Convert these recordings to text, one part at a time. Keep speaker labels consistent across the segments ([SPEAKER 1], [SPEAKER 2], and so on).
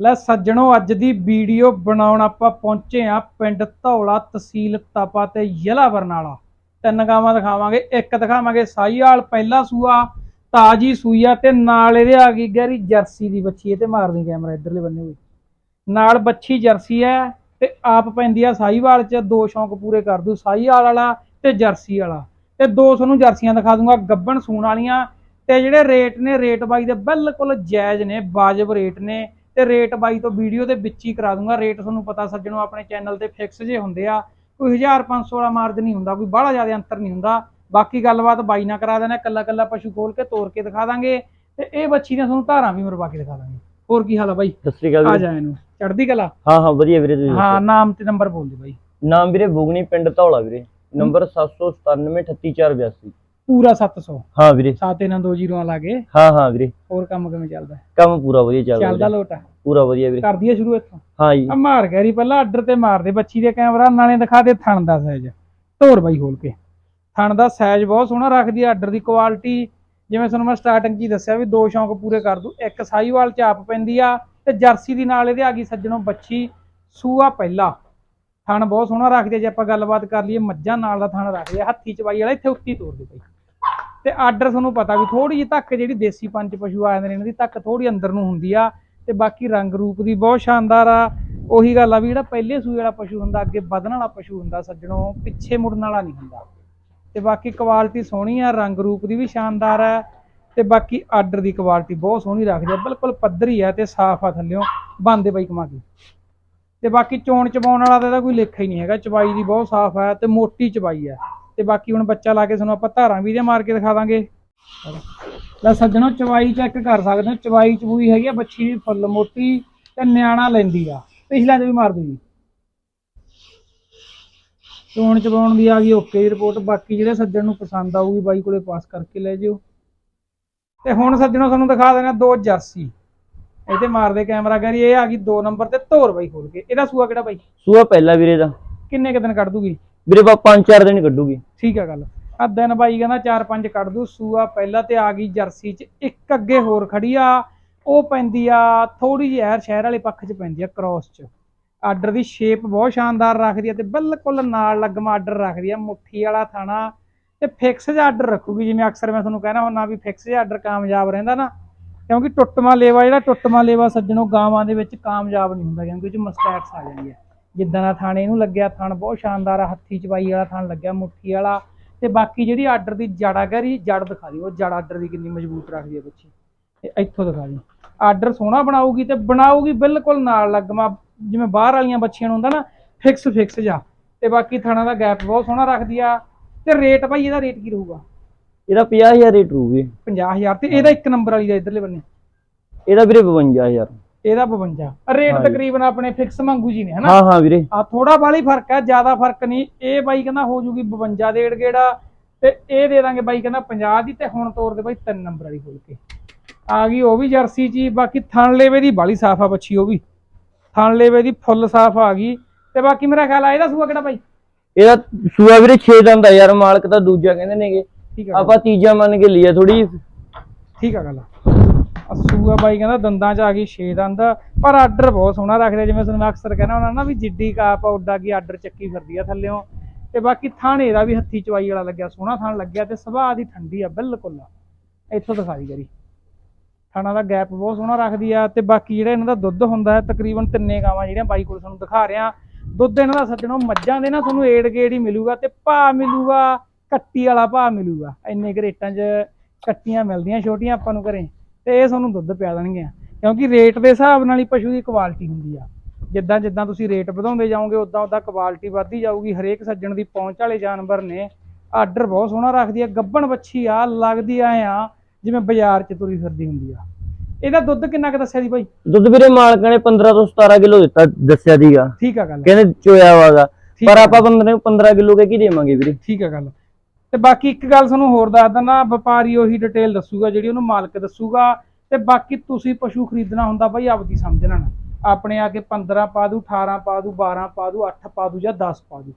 [SPEAKER 1] ਲੈ ਸੱਜਣੋ, ਅੱਜ ਦੀ ਵੀਡੀਓ ਬਣਾਉਣ ਆਪਾਂ ਪਹੁੰਚੇ ਆ ਪਿੰਡ ਧੌਲਾ ਤਹਿਸੀਲ ਤਪਾ ਤੇ ਜ਼ਿਲ੍ਹਾ ਬਰਨਾਲਾ। ਤਿੰਨ ਗਾਵਾਂ ਦਿਖਾਵਾਂਗੇ, ਇੱਕ ਦਿਖਾਵਾਂਗੇ। ਸਾਈਵਾਲ ਪਹਿਲਾ ਸੂਆ, ਤਾਜੀ ਸੂਈ ਆ ਤੇ ਨਾਲ ਇਹਦੇ ਆ ਗਈ ਗੈਰੀ ਜਰਸੀ ਦੀ ਬੱਚੀ ਇਹ ਤੇ ਮਾਰਨੀ ਕੈਮਰਾ, ਇਧਰਲੇ ਬੰਨੇ ਹੋਈ। ਨਾਲ ਬੱਚੀ ਜਰਸੀ ਹੈ ਤੇ ਆਪ ਪੈਂਦੀ ਆ ਸਾਈਵਾਲ ਚ, ਦੋ ਸ਼ੌਂਕ ਪੂਰੇ ਕਰ ਦੂ। ਸਾਈਵਾਲ ਵਾਲਾ ਤੇ ਜਰਸੀ ਵਾਲਾ। ਤੇ ਦੋ ਤੁਹਾਨੂੰ ਜਰਸੀਆਂ ਦਿਖਾ ਦੂੰਗਾ, ਗੱਬਣ ਸੂਣ ਵਾਲੀਆਂ। ਤੇ ਜਿਹੜੇ ਰੇਟ ਨੇ, ਰੇਟ ਬਾਈ ਦੇ ਬਿਲਕੁਲ ਜਾਇਜ਼ ਨੇ, ਵਾਜਬ ਰੇਟ ਨੇ। ਤੇ ਰੇਟ ਬਾਈ ਤੋਂ ਵੀਡੀਓ ਦੇ ਵਿੱਚ ਹੀ ਕਰਾ ਦੂੰਗਾ। ਰੇਟ ਤੁਹਾਨੂੰ ਪਤਾ ਸੱਜਣੋ ਆਪਣੇ ਚੈਨਲ ਤੇ ਫਿਕਸ ਜੇ ਹੁੰਦੇ ਆ। ਕੋਈ 1500 ਵਾਲਾ ਮਾਰਜ ਨਹੀਂ ਹੁੰਦਾ ਕੋਈ ਬਾਹਲਾ ਜ਼ਿਆਦਾ ਅੰਤਰ ਨਹੀਂ ਹੁੰਦਾ। ਬਾਕੀ ਗੱਲਬਾਤ ਬਾਈ ਨਾਲ ਕਰਾ ਦੇਣਾ ਕੱਲਾ ਕੱਲਾ ਪਸ਼ੂ ਖੋਲ ਕੇ ਤੋੜ ਕੇ ਦਿਖਾ ਦਾਂਗੇ। ਤੇ ਇਹ ਬੱਚੀ ਦੀਆਂ ਤੁਹਾਨੂੰ ਧਾਰਾਂ ਵੀ ਮਰਵਾ ਕੇ ਦਿਖਾ ਦਾਂਗੇ। ਹੋਰ ਕੀ ਹਾਲ ਆ ਬਾਈ?
[SPEAKER 2] ਸਤਿ ਸ੍ਰੀ ਅਕਾਲ
[SPEAKER 1] ਆ ਜਾ ਇਹਨੂੰ। ਚੜਦੀ ਕਲਾ?
[SPEAKER 2] ਹਾਂ ਹਾਂ ਵਧੀਆ ਵੀਰੇ ਤੁਸੀਂ
[SPEAKER 1] ਹਾਂ ਨਾਮ ਤੇ ਨੰਬਰ ਬੋਲ ਦੇ ਬਾਈ।
[SPEAKER 2] ਨਾਮ ਵੀਰੇ ਬੁਗਨੀ ਪਿੰਡ ਧੌਲਾ ਵੀਰੇ। ਨੰਬਰ 797383482
[SPEAKER 1] ਪੂਰਾ 700
[SPEAKER 2] ਹਾਂ ਵੀਰੇ।
[SPEAKER 1] ਸਾਤੇ ਨਾਲ ਦੋ ਜ਼ੀਰੋਆਂ ਲਾ ਕੇ?
[SPEAKER 2] ਹਾਂ ਹਾਂ ਵੀਰੇ।
[SPEAKER 1] ਹੋਰ ਕੰਮ ਕਿਵੇਂ ਚੱਲਦਾ?
[SPEAKER 2] ਕੰਮ ਪੂਰਾ ਵਧੀਆ ਚੱਲਦਾ
[SPEAKER 1] ਚੱਲਦਾ। ਲੋਟ
[SPEAKER 2] ਪੂਰਾ ਵਧੀਆ ਵੀਰੇ।
[SPEAKER 1] ਕਰ ਦਈਏ ਸ਼ੁਰੂ ਇੱਥੋਂ?
[SPEAKER 2] ਹਾਂ ਜੀ।
[SPEAKER 1] ਆ ਮਾਰ ਗੈਰੀ ਪਹਿਲਾਂ ਆਰਡਰ ਤੇ ਮਾਰ ਦੇ ਬੱਚੀ ਦੇ ਕੈਮਰਾ ਨਾਲੇ ਦਿਖਾ ਦੇ ਥਣ ਦਾ ਸਾਈਜ਼। ਧੋਰ ਬਾਈ ਖੋਲ ਕੇ। ਥਣ ਦਾ ਸਾਈਜ਼ ਬਹੁਤ ਸੋਹਣਾ ਰੱਖਦੀ ਆ ਆਰਡਰ ਦੀ ਕੁਆਲਿਟੀ ਜਿਵੇਂ ਤੁਹਾਨੂੰ ਮੈਂ ਸਟਾਰਟਿੰਗ 'ਚ ਹੀ ਦੱਸਿਆ ਵੀ ਦੋ ਸ਼ੌਂਕ ਪੂਰੇ ਕਰ ਦੂ। ਇੱਕ ਸਾਈਵਾਲ ਚਾਪ ਪੈਂਦੀ ਆ ਤੇ ਜਰਸੀ ਦੀ ਨਾਲ ਇਹਦੇ ਆ ਗਈ ਸੱਜਣੋਂ ਬੱਚੀ ਸੂਆ ਪਹਿਲਾ। ਥਣ ਬਹੁਤ ਸੋਹਣਾ ਰੱਖਦੀ ਆ ਜੇ ਆਪਾਂ ਗੱਲਬਾਤ ਕਰ ਲਈਏ ਮੱਝਾਂ ਨਾਲ ਦਾ ਥਣ ਰੱਖਦੀ ਆ ਹੱਥੀ ਚਵਾਈ ਵਾਲਾ ਇੱਥੇ ਉੱਤੀ ਤੋੜ ਦੇ ਬਾਈ। ਤੇ ਆਰਡਰ ਤੁਹਾਨੂੰ ਪਤਾ ਵੀ ਥੋੜੀ ਜਿਹੀ ਧੱਕ ਜਿਹੜੀ ਦੇਸੀ ਪੰਜ ਪਸ਼ੂ ਆ ਜਾਂਦੇ ਨੇ ਇਹਨਾਂ ਦੀ ਧੱਕ ਥੋੜੀ ਅੰਦਰ ਨੂੰ ਹੁੰਦੀ ਆ। ਤੇ ਬਾਕੀ ਰੰਗ ਰੂਪ ਦੀ ਬਹੁਤ ਸ਼ਾਨਦਾਰ ਆ। ਉਹੀ ਗੱਲ ਆ ਵੀ ਜਿਹੜਾ ਪਹਿਲੇ ਸੂਏ ਵਾਲਾ ਪਸ਼ੂ ਹੁੰਦਾ, ਅੱਗੇ ਵਧਣ ਵਾਲਾ ਪਸ਼ੂ ਹੁੰਦਾ, ਸੱਜਣੋਂ, ਪਿੱਛੇ ਮੁੜਨ ਵਾਲਾ ਨਹੀਂ ਹੁੰਦਾ। ਤੇ ਬਾਕੀ ਕੁਆਲਿਟੀ ਸੋਹਣੀ ਆ, ਰੰਗ ਰੂਪ ਦੀ ਵੀ ਸ਼ਾਨਦਾਰ ਹੈ ਤੇ ਬਾਕੀ ਆਰਡਰ ਦੀ ਕੁਆਲਿਟੀ ਬਹੁਤ ਸੋਹਣੀ ਰੱਖਦੇ ਆ, ਬਿਲਕੁਲ ਪੱਧਰੀ ਆ ਤੇ ਸਾਫ਼ ਆ ਥੱਲਿਓਂ, ਬੰਦੇ ਬਾਈ ਕਮਾ ਕੇ। ਤੇ ਬਾਕੀ ਚੋਣ ਚਬਾਉਣ ਵਾਲਾ ਤਾਂ ਕੋਈ ਲੇਖਾ ਹੀ ਨਹੀਂ ਹੈਗਾ, ਚਬਾਈ ਦੀ ਬਹੁਤ ਸਾਫ਼ ਆ ਤੇ ਮੋਟੀ ਚਬਾਈ ਹੈ ਤੇ ਬਾਕੀ ਹੁਣ ਬੱਚਾ ਲਾ ਕੇ ਤੁਹਾਨੂੰ ਆਪਾਂ ਧਾਰਾਂ ਵੀ ਦੇ ਮਾਰ ਕੇ ਦਿਖਾ ਦਾਂਗੇ। ਲੈ ਸੱਜਣੋ ਚਵਾਈ ਚੈੱਕ ਕਰ ਸਕਦੇ ਹੋ। ਚਵਾਈ ਚਬੂਈ ਹੈਗੀ ਆ ਬੱਚੀ ਦੀ ਫੁੱਲ ਮੋਟੀ ਤੇ ਨਿਆਣਾ ਲੈਂਦੀ ਆ। ਪਿਛਲਾ ਚ ਵੀ ਮਾਰ ਦੂ ਜੀ। ਚੋਣ ਚਬਾਉਣ ਦੀ ਆ ਗਈ ਓਕੇ ਦੀ ਰਿਪੋਰਟ ਬਾਕੀ ਜਿਹੜੇ ਸੱਜਣ ਨੂੰ ਪਸੰਦ ਆਊਗੀ ਬਾਈ ਕੋਲੇ ਪਾਸ ਕਰਕੇ ਲੈ ਜਿਓ। ਤੇ ਹੁਣ ਸੱਜਣੋ ਤੁਹਾਨੂੰ ਦਿਖਾ ਦੇਣਾ ਦੋ ਜਰਸੀ। ਇਹਦੇ ਮਾਰਦੇ ਕੈਮਰਾ ਕਰੀ ਇਹ ਆ ਗਈ 2 ਨੰਬਰ ਤੇ ਧੋਰ ਬਾਈ ਖੋਲ ਕੇ। ਇਹਦਾ ਸੂਆ ਕਿਹੜਾ ਬਾਈ?
[SPEAKER 2] ਸੂਆ ਪਹਿਲਾ ਵੀਰੇ ਦਾ।
[SPEAKER 1] ਕਿੰਨੇ ਕੁ ਦਿਨ ਕੱਢ ਦੂਗੀ?
[SPEAKER 2] ਵੀਰੇ ਬਾ ਪੰਜ ਚਾਰ ਦਿਨ ਕੱਢੂਗੀ।
[SPEAKER 1] ਠੀਕ ਆ ਗੱਲ। ਆ ਦਿਨ ਬਾਈ ਕਹਿੰਦਾ 4-5 ਕੱਢ ਦੂ ਸੂਆ ਪਹਿਲਾਂ ਤੇ ਆ ਗਈ ਜਰਸੀ ਚ, ਇੱਕ ਅੱਗੇ ਹੋਰ ਖੜੀ ਆ, ਉਹ ਪੈਂਦੀ ਆ ਥੋੜੀ ਜਿਹੀ ਐਰ ਸ਼ਹਿਰ ਵਾਲੇ ਪੱਖ ਚ ਪੈਂਦੀ ਆ ਕ੍ਰੋਸ ਚ। ਆਰਡਰ ਦੀ ਸ਼ੇਪ ਬਹੁਤ ਸ਼ਾਨਦਾਰ ਰੱਖਦੀ ਆ ਤੇ ਬਿਲਕੁਲ ਨਾਲ ਲੱਗਮਾ ਆਰਡਰ ਰੱਖਦੀ ਆ, ਮੁੱਠੀ ਵਾਲਾ ਥਾਣਾ, ਤੇ ਫਿਕਸ ਜਿਹਾ ਆਰਡਰ ਰੱਖੂਗੀ, ਜਿਵੇਂ ਅਕਸਰ ਮੈਂ ਤੁਹਾਨੂੰ ਕਹਿਣਾ ਹੁੰਦਾ ਵੀ ਫਿਕਸ ਜਿਹਾ ਆਰਡਰ ਕਾਮਯਾਬ ਰਹਿੰਦਾ ਨਾ, ਕਿਉਂਕਿ ਟੁੱਟਮਾ ਲੇਵਾ ਜਿਹੜਾ ਟੁੱਟਮਾ ਲੇਵਾ ਸੱਜਣੋ ਗਾਵਾਂ ਦੇ ਵਿੱਚ ਕਾਮਯਾਬ ਨਹੀਂ ਹੁੰਦਾ, ਕਿਉਂਕਿ ਉਹ ਚ ਮਸਟੈਟਸ ਆ ਜਾਂਦੀ ਹੈ ਜਿੱਦਾਂ ਦਾ ਥਾਣੇ ਇਹਨੂੰ ਲੱਗਿਆ ਥਣ, ਬਹੁਤ ਸ਼ਾਨਦਾਰ ਆ, ਹੱਥੀ ਚਵਾਈ ਵਾਲਾ ਥਣ ਲੱਗਿਆ, ਮੁੱਠੀ ਵਾਲਾ ਤੇ ਬਾਕੀ ਜਿਹੜੀ ਆਰਡਰ ਦੀ ਜੜ ਗਰੀ ਜੜ ਦਿਖਾ ਦਿਓ ਜੜ ਆਰਡਰ ਦੀ ਕਿੰਨੀ ਮਜ਼ਬੂਤ ਰੱਖਦੀ ਹੈ ਬੱਚੀ। ਤੇ ਇੱਥੋਂ ਦਿਖਾ ਦਿਓ। ਆਰਡਰ ਸੋਹਣਾ ਬਣਾਊਗੀ ਤੇ ਬਣਾਊਗੀ ਬਿਲਕੁਲ ਨਾਲ ਲੱਗਮਾ ਜਿਵੇਂ ਬਾਹਰ ਵਾਲੀਆਂ ਬੱਚੀਆਂ ਨੂੰ ਹੁੰਦਾ ਨਾ ਫਿਕਸ ਫਿਕਸ ਜਾ ਤੇ ਬਾਕੀ ਥਣਾ ਦਾ ਗੈਪ ਬਹੁਤ ਸੋਹਣਾ ਰੱਖਦੀ ਆ। ਤੇ ਰੇਟ ਭਾਈ ਇਹਦਾ ਰੇਟ ਕੀ ਰਹੂਗਾ?
[SPEAKER 2] ਇਹਦਾ 50000 ਰੇਟ ਰੂਗੀ।
[SPEAKER 1] 50000 ਤੇ ਇਹਦਾ ਇੱਕ ਨੰਬਰ ਵਾਲੀ ਦਾ ਇਧਰਲੇ ਬੰਨੇ।
[SPEAKER 2] ਇਹਦਾ ਵੀਰੇ 52000
[SPEAKER 1] ਇਹਦਾ 52 ਰੇਟ। ਤਕਰੀਬਨ ਆਪਣੇ ਫਿਕਸ ਮੰਗੂ ਜੀ ਨੇ ਹਨਾ?
[SPEAKER 2] ਹਾਂ ਹਾਂ ਵੀਰੇ।
[SPEAKER 1] ਆ ਥੋੜਾ ਬਾਲੀ ਫ਼ਰਕ ਹੈ ਜ਼ਿਆਦਾ ਫ਼ਰਕ ਨਹੀਂ। ਇਹ ਬਾਈ ਕਹਿੰਦਾ ਹੋ ਜੂਗੀ 52 ਡੇਢ ਗੇੜਾ ਤੇ ਇਹ ਦੇ ਦਾਂਗੇ ਬਾਈ ਕਹਿੰਦਾ 50 ਦੀ ਤੇ ਹੁਣ ਤੋਰ ਦੇ ਬਾਈ ਤਿੰਨ ਨੰਬਰ ਵਾਲੀ ਖੋਲ ਕੇ। ਆ ਗਈ ਉਹ ਵੀ ਜਰਸੀ ਜੀ ਬਾਕੀ ਥਣ ਲੇਵੇ ਦੀ ਬਾਲੀ ਸਾਫ਼ ਆ ਬੱਚੀ ਉਹ ਵੀ। ਥਣ ਲੇਵੇ ਦੀ ਫੁੱਲ ਸਾਫ਼ ਆ ਗਈ। ਤੇ ਬਾਕੀ ਮੇਰਾ ਖਿਆਲ ਆ ਇਹਦਾ ਸੂਆ ਕਿਹੜਾ ਬਾਈ?
[SPEAKER 2] ਇਹਦਾ ਸੂਆ ਵੀਰੇ 6 ਦੰਦ ਆ ਯਾਰ ਮਾਲਕ ਤਾਂ ਦੂਜਾ ਕਹਿੰਦੇ ਨੇਗੇ।
[SPEAKER 1] ਆ
[SPEAKER 2] ਆਪਾਂ ਤੀਜਾ ਮੰਨ ਕੇ ਲਿਆ ਥੋੜੀ
[SPEAKER 1] ਠੀਕ ਆ ਗੱਲ। ਅੱਸੂ ਆ ਬਾਈ, ਕਹਿੰਦਾ ਦੰਦਾਂ 'ਚ ਆ ਗਈ 6 ਦੰਦ। ਪਰ ਆਰਡਰ ਬਹੁਤ ਸੋਹਣਾ ਰੱਖਦੇ ਜਿਵੇਂ ਤੁਹਾਨੂੰ ਮੈਂ ਅਕਸਰ ਕਹਿਣਾ ਹੁੰਦਾ ਨਾ ਵੀ ਜਿੱਡੀ ਕਾਪ ਆ ਉੱਡਾ ਕੀ ਆਰਡਰ ਚੱਕੀ ਫਿਰਦੀ ਆ ਥੱਲਿਓਂ ਤੇ ਬਾਕੀ ਥਾਣੇ ਦਾ ਵੀ ਹੱਥੀ ਚਵਾਈ ਵਾਲਾ ਲੱਗਿਆ, ਸੋਹਣਾ ਥਾਣ ਲੱਗਿਆ ਤੇ ਸੁਭਾਅ ਦੀ ਠੰਡੀ ਆ, ਬਿਲਕੁਲ। ਇੱਥੋਂ ਦਿਖਾਈ ਕਰੀ। ਥਾਣਾ ਦਾ ਗੈਪ ਬਹੁਤ ਸੋਹਣਾ ਰੱਖਦੀ ਆ ਤੇ ਬਾਕੀ ਜਿਹੜਾ ਇਹਨਾਂ ਦਾ ਦੁੱਧ ਹੁੰਦਾ ਹੈ, ਤਕਰੀਬਨ ਤਿੰਨੇ ਗਾਵਾਂ ਜਿਹੜੀਆਂ ਬਾਈ ਕੋਲ ਤੁਹਾਨੂੰ ਦਿਖਾ ਰਿਹਾ। ਦੁੱਧ ਇਹਨਾਂ ਦਾ ਸੱਜਣੋ ਮੱਝਾਂ ਦੇ ਨਾ ਤੁਹਾਨੂੰ ਏੜ ਗੇੜ ਹੀ ਮਿਲੂਗਾ ਤੇ ਭਾਅ ਮਿਲੂਗਾ, ਕੱਟੀ ਵਾਲਾ ਭਾਅ ਮਿਲੂਗਾ। ਇੰਨੇ ਕੁ ਰੇਟਾਂ 'ਚ ਕੱਟੀਆਂ ਮਿਲਦੀਆਂ, ਛੋਟੀਆਂ ਆਪਾਂ ਨੂੰ ਘਰੇ। ਤੇ ਇਹ ਤੁਹਾਨੂੰ ਦੁੱਧ ਪਿਆ ਦੇਣਗੀਆਂ ਕਿਉਂਕਿ ਰੇਟ ਦੇ ਹਿਸਾਬ ਨਾਲ ਹੀ ਪਸ਼ੂ ਦੀ ਕੁਆਲਿਟੀ ਹੁੰਦੀ ਆ। ਜਿੱਦਾਂ ਜਿੱਦਾਂ ਤੁਸੀਂ ਰੇਟ ਵਧਾਉਂਦੇ ਜਾਓਗੇ ਉਦਾਂ ਉਦਾਂ ਕੁਆਲਿਟੀ ਵੱਧਦੀ ਜਾਊਗੀ। ਹਰੇਕ ਸੱਜਣ ਦੀ ਪਹੁੰਚ ਵਾਲੇ ਜਾਨਵਰ ਨੇ ਆਰਡਰ ਬਹੁਤ ਸੋਹਣਾ ਰੱਖਦੀ ਆ। ਗੱਬਣ ਬੱਚੀ ਆ ਲੱਗਦੀ ਆ ਆ ਜਿਵੇਂ ਬਾਜ਼ਾਰ 'ਚ ਤੁਰੀ ਫਿਰਦੀ ਹੁੰਦੀ ਆ। ਇਹਦਾ ਦੁੱਧ ਕਿੰਨਾ ਕੁ ਦੱਸਿਆ ਜੀ ਭਾਈ
[SPEAKER 2] ਦੁੱਧ ਵੀਰੇ ਮਾਲਕਾਂ ਨੇ 15 ਤੋਂ 17 ਕਿਲੋ ਦਿੱਤਾ ਦੱਸਿਆ ਦੀਗਾ
[SPEAKER 1] ਠੀਕ ਆ ਗੱਲ।
[SPEAKER 2] ਕਹਿੰਦੇ ਚੋਇਆ ਵਾਗਾ। ਪਰ। ਆਪਾਂ ਬੰਦੇ ਨੂੰ 15 ਕਿਲੋ ਕੇ ਕੀ ਦੇਵਾਂਗੇ ਵੀਰੇ?
[SPEAKER 1] ਠੀਕ ਆ ਗੱਲ। ਤੇ ਬਾਕੀ ਇੱਕ ਗੱਲ ਤੁਹਾਨੂੰ ਹੋਰ ਦੱਸ ਦਿੰਦਾ ਵਪਾਰੀ ਉਹੀ ਡਿਟੇਲ ਦੱਸੂਗਾ ਜਿਹੜੀ ਉਹਨੂੰ ਮਾਲਕ ਦੱਸੂਗਾ ਤੇ ਬਾਕੀ ਤੁਸੀਂ ਪਸ਼ੂ ਖਰੀਦਣਾ ਹੁੰਦਾ ਭਾਈ ਆਪਦੀ ਸਮਝਣਾ ਨਾ ਆਪਣੇ ਆ ਕੇ 15 ਪਾ ਦੂ 18 ਪਾ ਦੂ 12 ਪਾ ਦੂ 8 ਪਾ ਦੂ ਜਾਂ 10 ਪਾ ਦੂ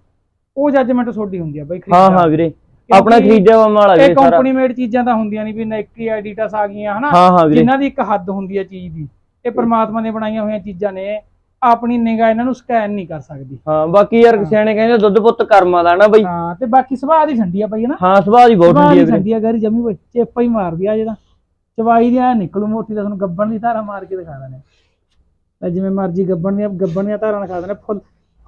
[SPEAKER 1] ਉਹ ਜੱਜਮੈਂਟ ਤੁਹਾਡੀ ਹੁੰਦੀ ਆ ਭਾਈ
[SPEAKER 2] ਹਾਂ ਹਾਂ ਵੀਰੇ। ਆਪਣਾ ਖਰੀਦਿਆ ਵਾ ਮਾਲ ਆ
[SPEAKER 1] ਇਹ
[SPEAKER 2] ਵੀਰੇ ਸਾਰਾ।
[SPEAKER 1] ਕੰਪਨੀ ਮੇਡ ਚੀਜ਼ਾਂ ਤਾਂ ਹੁੰਦੀਆਂ ਨਹੀਂ ਵੀ ਨਾਈਕੀ ਐਡੀਟਾਸ ਆ ਗਈਆਂ ਹਨਾ? ਜਿਨ੍ਹਾਂ ਦੀ ਇੱਕ ਹੱਦ ਹੁੰਦੀ ਹੈ ਚੀਜ਼ ਦੀ। ਇਹ ਪ੍ਰਮਾਤਮਾ ਨੇ ਬਣਾਈਆਂ ਹੋਈਆਂ ਚੀਜ਼ਾਂ ਨੇ। ਆਪਣੀ ਨਿਗਾਹ ਇਹਨਾਂ ਨੂੰ ਸਕੈਨ ਨਹੀਂ ਕਰ ਸਕਦੀ।
[SPEAKER 2] ਹਾਂ ਬਾਕੀ ਯਾਰ ਸਿਆਣੇ ਕਹਿੰਦੇ ਦੁੱਧ ਪੁੱਤ ਕਰਮਾਂ ਦਾ ਨਾ ਬਈ।
[SPEAKER 1] ਹਾਂ ਤੇ ਬਾਕੀ ਸੁਭਾਅ ਦੀ ਠੰਡੀ ਆ ਬਈ ਹਨਾ?
[SPEAKER 2] ਹਾਂ ਸੁਭਾਅ ਦੀ ਬਹੁਤ
[SPEAKER 1] ਦੀ
[SPEAKER 2] ਹੈ ਵੀਰੇ।
[SPEAKER 1] ਠੰਡੀ ਆ ਗਰੀ ਜਮੀ ਬਈ ਚੇਪਾ ਹੀ ਮਾਰਦੀ ਆ ਜਿਹਦਾ ਚਵਾਈ ਦੀ ਆ ਨਿਕਲੂ ਮੋਟੀ ਦਾ ਤੁਹਾਨੂੰ ਗੱਬਣ ਦੀ ਧਾਰਾ ਮਾਰ ਕੇ ਦਿਖਾ ਤਾਂ ਜਿਵੇਂ ਮਰਜ਼ੀ ਗੱਬਣ ਦੀਆਂ ਗੱਬਣ ਦੀਆਂ ਧਾਰਾਂ ਦਿਖਾ ਦਨੇ ਫੁੱਲ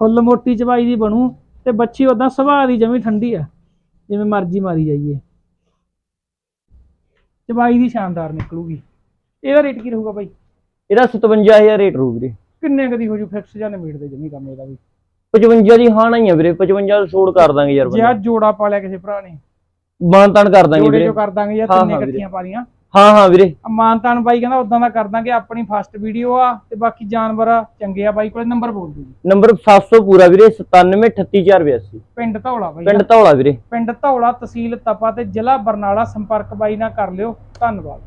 [SPEAKER 1] ਫੁੱਲ ਮੋਟੀ ਚਵਾਈ ਦੀ ਬਣੂ ਤੇ ਬੱਚੀ ਉਦਾਂ ਸੁਭਾਅ ਦੀ ਜਮੀ ਠੰਡੀ ਆ। ਜਿਵੇਂ ਮਰਜ਼ੀ ਮਾਰੀ ਜਾਈਏ। ਚਵਾਈ ਦੀ ਸ਼ਾਨਦਾਰ ਨਿਕਲੂਗੀ। ਇਹਦਾ ਰੇਟ ਕੀ ਰਹੂਗਾ ਬਾਈ?
[SPEAKER 2] ਇਹਦਾ 57000 ਰੇਟ ਰੂ ਵੀਰੇ।
[SPEAKER 1] ਕਿੰਨੇ ਕਦੀ ਹੋ ਜੂ ਫਿਕਸ ਜਾਂ ਨਿਬੇੜ ਦੇ ਜਮੀ ਕੰਮ ਇਹਦਾ ਵੀ?
[SPEAKER 2] 55 ਦੀ ਹਾਂ ਨਹੀਂ ਹੈ ਵੀਰੇ 55 ਦਾ ਛੋੜ ਕਰ ਦਾਂਗੇ ਯਾਰ
[SPEAKER 1] ਜੇ ਆ ਜੋੜਾ ਪਾ ਲਿਆ ਕਿਸੇ ਭਰਾ ਨੇ।
[SPEAKER 2] ਮਾਨਤਾਨ ਕਰ ਦਾਂਗੇ
[SPEAKER 1] ਜੋੜੇ
[SPEAKER 2] ਵੀਰੇ।
[SPEAKER 1] ਜੋ ਕਰ ਦਾਂਗੇ
[SPEAKER 2] ਹਾਂ,
[SPEAKER 1] ਤਿੰਨੇ। ਇਕੱਠੀਆਂ ਪਾ ਲੀਆਂ
[SPEAKER 2] ਹਾਂ ਹਾਂ ਵੀਰੇ।
[SPEAKER 1] ਮਾਨਤਾਨ ਬਾਈ ਕਹਿੰਦਾ ਉਦਾਂ ਦਾ ਕਰ ਦਾਂਗੇ ਆਪਣੀ ਫਸਟ ਵੀਡੀਓ ਆ ਤੇ ਬਾਕੀ ਜਾਨਵਰ ਚੰਗੇ ਆ ਬਾਈ ਕੋਲੇ ਨੰਬਰ ਬੋਲ ਦਿਓ
[SPEAKER 2] ਨੰਬਰ 700 ਪੂਰਾ ਵੀਰੇ 973884
[SPEAKER 1] ਪਿੰਡ ਧੌਲਾ ਬਾਈ
[SPEAKER 2] ਪਿੰਡ ਧੌਲਾ ਵੀਰੇ।
[SPEAKER 1] ਪਿੰਡ ਧੌਲਾ ਤਹਿਸੀਲ ਤਪਾ ਤੇ ਜ਼ਿਲ੍ਹਾ ਬਰਨਾਲਾ ਸੰਪਰਕ ਬਾਈ ਨਾਲ ਕਰ ਲਿਓ ਧੰਨਵਾਦ।